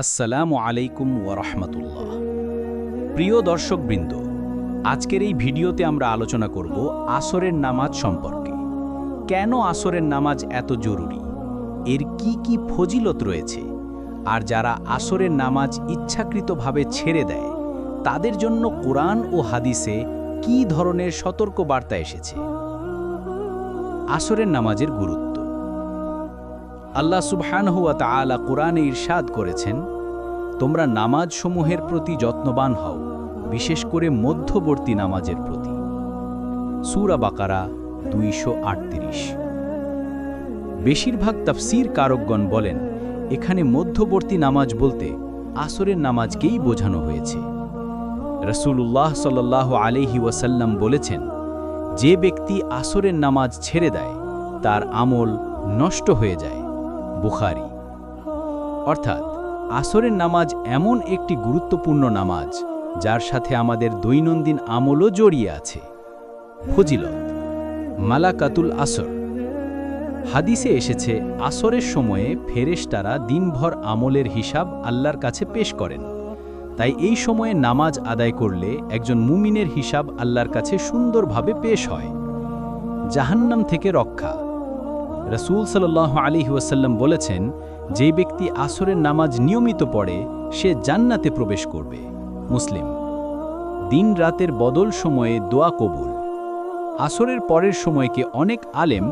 আসসালামু আলাইকুম ওরহমতুল্লাহ প্রিয় দর্শকবৃন্দ, আজকের এই ভিডিওতে আমরা আলোচনা করব আসরের নামাজ সম্পর্কে। কেন আসরের নামাজ এত জরুরি? এর কি কি ফজিলত রয়েছে? আর যারা আসরের নামাজ ইচ্ছাকৃতভাবে ছেড়ে দেয়, তাদের জন্য কোরআন ও হাদিসে কি ধরনের সতর্ক বার্তা এসেছে? আসরের নামাজের গুরুত্ব। আল্লাহ সুবহানহুয়া তাআলা কোরআনে ইরশাদ করেছেন, তোমরা নামাজসমূহের প্রতি যত্নবান হও, বিশেষ করে মধ্যবর্তী নামাজের প্রতি। সূরা বাকারা দুইশো আটত্রিশ। বেশিরভাগ তাফসির কারকগণ বলেন, এখানে মধ্যবর্তী নামাজ বলতে আসরের নামাজকেই বোঝানো হয়েছে। রসূলুল্লাহ সাল্লাহ আলহি ওয়াসাল্লাম বলেছেন, যে ব্যক্তি আসরের নামাজ ছেড়ে দেয়, তার আমল নষ্ট হয়ে যায়। বুখারি। অর্থাৎ, আসরের নামাজ এমন একটি গুরুত্বপূর্ণ নামাজ, যার সাথে আমাদের দৈনন্দিন আমলও জড়িয়ে আছে। ফজিলত, মালাকাতুল আসর। হাদিসে এসেছে, আসরের সময়ে ফেরেশতারা দিনভর আমলের হিসাব আল্লাহর কাছে পেশ করেন। তাই এই সময়ে নামাজ আদায় করলে একজন মুমিনের হিসাব আল্লাহর কাছে সুন্দরভাবে পেশ হয়। জাহান্নাম থেকে রক্ষা। রসুল সাল্লাহ আলী ওয়াসাল্লাম বলেছেন, যে ব্যক্তি আসরের নামাজ নিয়মিত পড়ে, সে জান্নাতে প্রবেশ করবে। মুসলিম, দিন রাতের বদল সময়ে দোয়া কবুল। আসরের পরের সময়কে অনেক আলেম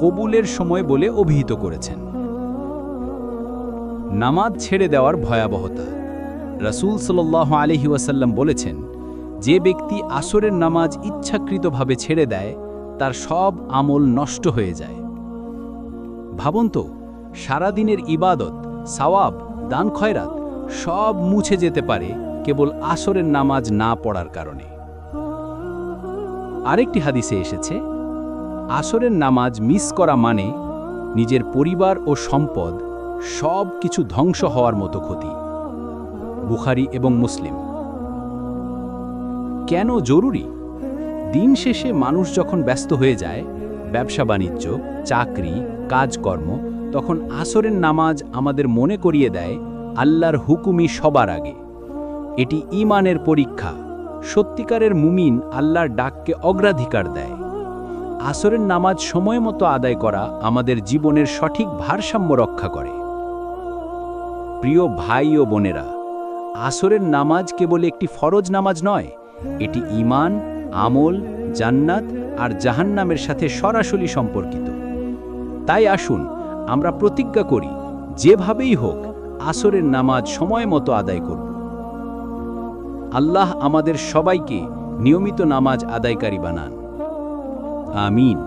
কবুলের সময় বলে অভিহিত করেছেন। নামাজ ছেড়ে দেওয়ার ভয়াবহতা। রসুল সাল্লাহ আলহি ওয়াসাল্লাম বলেছেন, যে ব্যক্তি আসরের নামাজ ইচ্ছাকৃতভাবে ছেড়ে দেয়, তার সব আমল নষ্ট হয়ে যায়। ভাবুন তো, সারাদিনের ইবাদত, সাওয়াব, দান খয়রাত সব মুছে যেতে পারে কেবল আসরের নামাজ না পড়ার কারণে। আরেকটি হাদিসে এসেছে, আসরের নামাজ মিস করা মানে নিজের পরিবার ও সম্পদ সব কিছু ধ্বংস হওয়ার মতো ক্ষতি। বুখারি এবং মুসলিম। কেন জরুরি? দিন শেষে মানুষ যখন ব্যস্ত হয়ে যায়, ব্যবসা বাণিজ্য, চাকরি কাজকর্ম, তখন আসরের নামাজ আমাদের মনে করিয়ে দেয় আল্লাহর হুকুমই সবার আগে। এটি ইমানের পরীক্ষা। সত্যিকারের মুমিন আল্লাহর ডাককে অগ্রাধিকার দেয়। আসরের নামাজ সময় মতো আদায় করা আমাদের জীবনের সঠিক ভারসাম্য রক্ষা করে। প্রিয় ভাই ও বোনেরা, আসরের নামাজ কেবল একটি ফরজ নামাজ নয়, এটি ইমান আমল, জান্নাত আর জাহান্নামের সাথে সরাসরি সম্পর্কিত। তাই আসুন, আমরা প্রতিজ্ঞা করি, যেভাবেই হোক, আসরের নামাজ সময় মতো আদায় করব। আল্লাহ আমাদের সবাইকে নিয়মিত নামাজ আদায়কারী বানান। আমিন।